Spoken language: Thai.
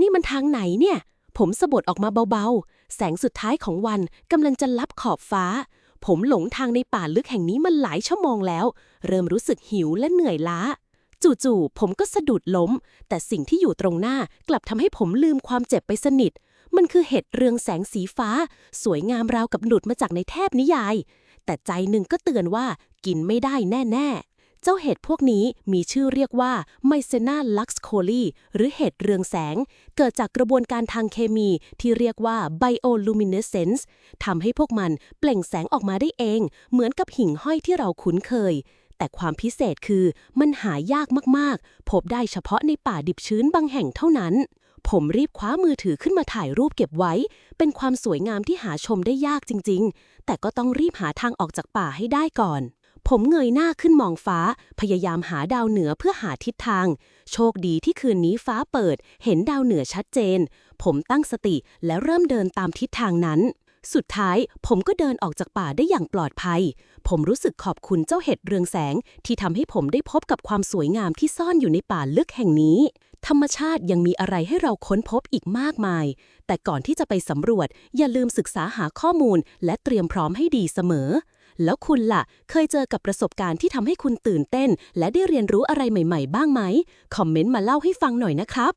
นี่มันทางไหนเนี่ย ผมสะบดออกมาเบาๆ แสงสุดท้ายของวันกำลังจะลับขอบฟ้า ผมหลงทางในป่าลึกแห่งนี้มาหลายชั่วโมงแล้ว เริ่มรู้สึกหิวและเหนื่อยล้า จู่ๆผมก็สะดุดล้ม แต่สิ่งที่อยู่ตรงหน้ากลับทำให้ผมลืมความเจ็บไปสนิท มันคือเห็ดเรืองแสงสีฟ้า สวยงามราวกับหลุดมาจากในเทพนิยาย แต่ใจหนึ่งก็เตือนว่ากินไม่ได้แน่ ๆ เจ้าเห็ดพวกนี้มีชื่อเรียกว่าไมเซนาลักซ์โคลีหรือเห็ดเรืองแสง เกิดจากกระบวนการทางเคมีที่เรียกว่า bioluminescence ทำให้พวกมันเปล่งแสงออกมาได้เอง เหมือนกับหิ่งห้อยที่เราคุ้นเคย แต่ความพิเศษคือมันหายากมากๆ พบได้เฉพาะในป่าดิบชื้นบางแห่งเท่านั้น ผมรีบคว้ามือถือขึ้นมาถ่ายรูปเก็บไว้ เป็นความสวยงามที่หาชมได้ยากจริง ๆ แต่ก็ต้องรีบหาทางออกจากป่าให้ได้ก่อน ผมเงยหน้าขึ้นมองฟ้า พยายามหาดาวเหนือเพื่อหาทิศทาง โชคดีที่คืนนี้ฟ้าเปิด เห็นดาวเหนือชัดเจน ผมตั้งสติและเริ่มเดินตามทิศทางนั้น สุดท้ายผมก็เดินออกจากป่าได้อย่างปลอดภัย ผมรู้สึกขอบคุณเจ้าเห็ดเรืองแสง ที่ทำให้ผมได้พบกับความสวยงามที่ซ่อนอยู่ในป่าลึกแห่งนี้ ธรรมชาติยังมีอะไรให้เราค้นพบอีกมากมาย แต่ก่อนที่จะไปสำรวจ อย่าลืมศึกษาหาข้อมูล และเตรียมพร้อมให้ดีเสมอ แล้วคุณล่ะ เคยเจอกับประสบการณ์ที่ทำให้คุณตื่นเต้น และได้เรียนรู้อะไรใหม่ ๆ บ้างไหม คอมเมนต์มาเล่าให้ฟังหน่อยนะครับ